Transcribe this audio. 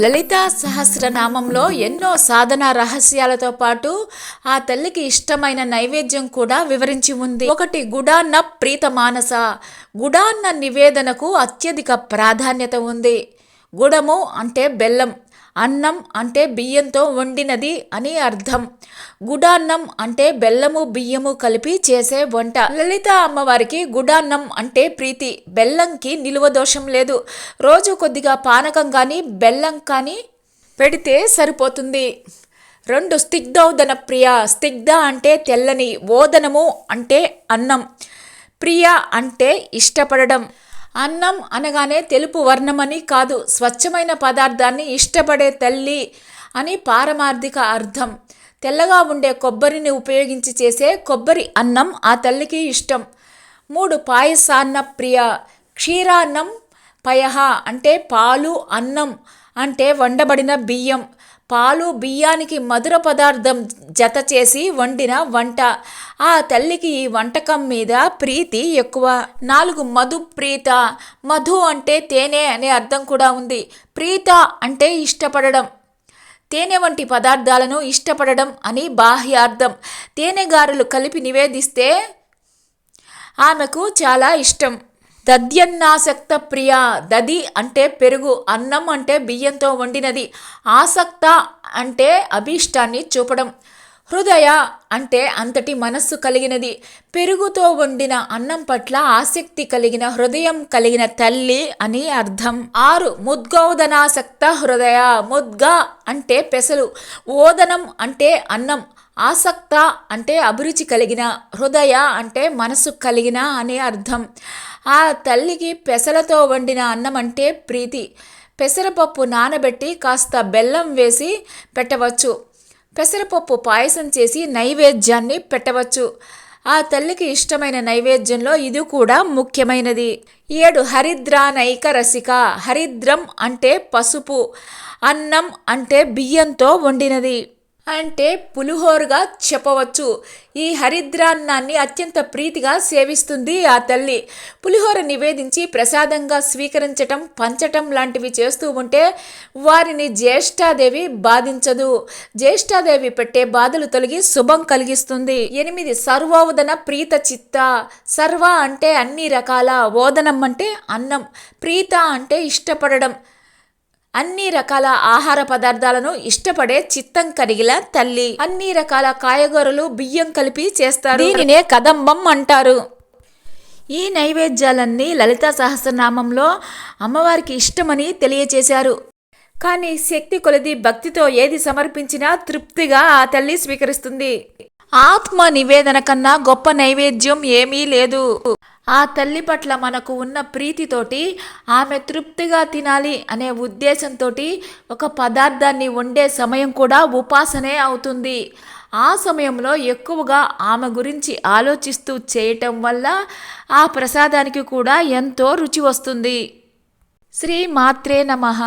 లలితా సహస్రనామంలో ఎన్నో సాధన రహస్యాలతో పాటు ఆ తల్లికి ఇష్టమైన నైవేద్యం కూడా వివరించి ఉంది. ఒకటి గుడాన్న ప్రీత మానస గుడాన్న నివేదనకు అత్యధిక ప్రాధాన్యత ఉంది. గుడము అంటే బెల్లం. అన్నం అంటే బియ్యంతో వండినది అని అర్థం. గుడాన్నం అంటే బెల్లము బియ్యము కలిపి చేసే వంట. లలిత అమ్మవారికి గుడాన్నం అంటే ప్రీతి. బెల్లంకి నిలువ దోషం లేదు. రోజు కొద్దిగా పానకం కానీ బెల్లం కానీ పెడితే సరిపోతుంది. రెండు స్తిగ్ధోదన ప్రియ. స్తిగ్ధ అంటే తెల్లని. ఓదనము అంటే అన్నం. ప్రియ అంటే ఇష్టపడడం. అన్నం అనగానే తెలుపు వర్ణమని కాదు స్వచ్ఛమైన పదార్థాన్ని ఇష్టపడే తల్లి అని పారమార్థిక అర్థం. తెల్లగా ఉండే కొబ్బరిని ఉపయోగించి చేసే కొబ్బరి అన్నం ఆ తల్లికి ఇష్టం. మూడు పాయసాన్న ప్రియ క్షీరాన్నం పయహ అంటే పాలు అన్నం అంటే వండబడిన బియ్యం. పాలు బియ్యానికి మధుర పదార్థం జత చేసి వండిన వంట. ఆ తల్లికి ఈ వంటకం మీద ప్రీతి ఎక్కువ. నాలుగు మధు ప్రీత. మధు అంటే తేనె అనే అర్థం కూడా ఉంది. ప్రీత అంటే ఇష్టపడడం. తేనె వంటి పదార్థాలను ఇష్టపడడం అని బాహ్యార్థం. తేనెగారులు కలిపి నివేదిస్తే ఆమెకు చాలా ఇష్టం. తద్యన్నాసక్త ప్రియ దది అంటే పెరుగు అన్నం అంటే బియ్యంతో వండినది. ఆసక్త అంటే అభీష్టాన్ని చూపడం. హృదయ అంటే అంతటి మనస్సు కలిగినది. పెరుగుతో వండిన అన్నం పట్ల ఆసక్తి కలిగిన హృదయం కలిగిన తల్లి అని అర్థం. ఆరు ముద్గోదనాసక్త హృదయ. ముద్గ అంటే పెసలు. ఓదనం అంటే అన్నం. ఆసక్త అంటే అభిరుచి కలిగిన హృదయ అంటే మనసు కలిగిన అనే అర్థం. ఆ తల్లికి పెసలతో వండిన అన్నం అంటే ప్రీతి. పెసరపప్పు నానబెట్టి కాస్త బెల్లం వేసి పెట్టవచ్చు. పెసరపప్పు పాయసం చేసి నైవేద్యాన్ని పెట్టవచ్చు. ఆ తల్లికి ఇష్టమైన నైవేద్యంలో ఇది కూడా ముఖ్యమైనది. ఏడు హరిద్రానైక రసిక. హరిద్రం అంటే పసుపు. అన్నం అంటే బియ్యంతో వండినది. అంటే పులిహోరగా చెప్పవచ్చు. ఈ హరిద్రాన్నాన్ని అత్యంత ప్రీతిగా సేవిస్తుంది ఆ తల్లి. పులిహోర నివేదించి ప్రసాదంగా స్వీకరించటం పంచటం లాంటివి చేస్తూ ఉంటే వారిని జ్యేష్ఠాదేవి బాధించదు. జ్యేష్ఠాదేవి పెట్టే బాధలు తొలగి శుభం కలిగిస్తుంది. ఎనిమిది సర్వోదన ప్రీత చిత్త. సర్వ అంటే అన్ని రకాల ఓదనం అంటే అన్నం. ప్రీత అంటే ఇష్టపడడం. అన్ని రకాల ఆహార పదార్థాలను ఇష్టపడే చిత్తం కలిగిన తల్లి. అన్ని రకాల కాయగూరలు బియ్యం కలిపి చేస్తారు. దీనినే కదంబం అంటారు. ఈ నైవేద్యాలన్నీ లలితా సహస్రనామంలో అమ్మవారికి ఇష్టమని తెలియచేశారు. కానీ శక్తి కొలది భక్తితో ఏది సమర్పించినా తృప్తిగా ఆ తల్లి స్వీకరిస్తుంది. ఆత్మ నివేదన కన్నా గొప్ప నైవేద్యం ఏమీ లేదు. ఆ తల్లి పట్ల మనకు ఉన్న ప్రీతితోటి ఆమె తృప్తిగా తినాలి అనే ఉద్దేశంతో ఒక పదార్థాన్ని వండే సమయం కూడా ఉపాసనే అవుతుంది. ఆ సమయంలో ఎక్కువగా ఆమె గురించి ఆలోచిస్తూ చేయటం వల్ల ఆ ప్రసాదానికి కూడా ఎంతో రుచి వస్తుంది. శ్రీ మాత్రే నమః.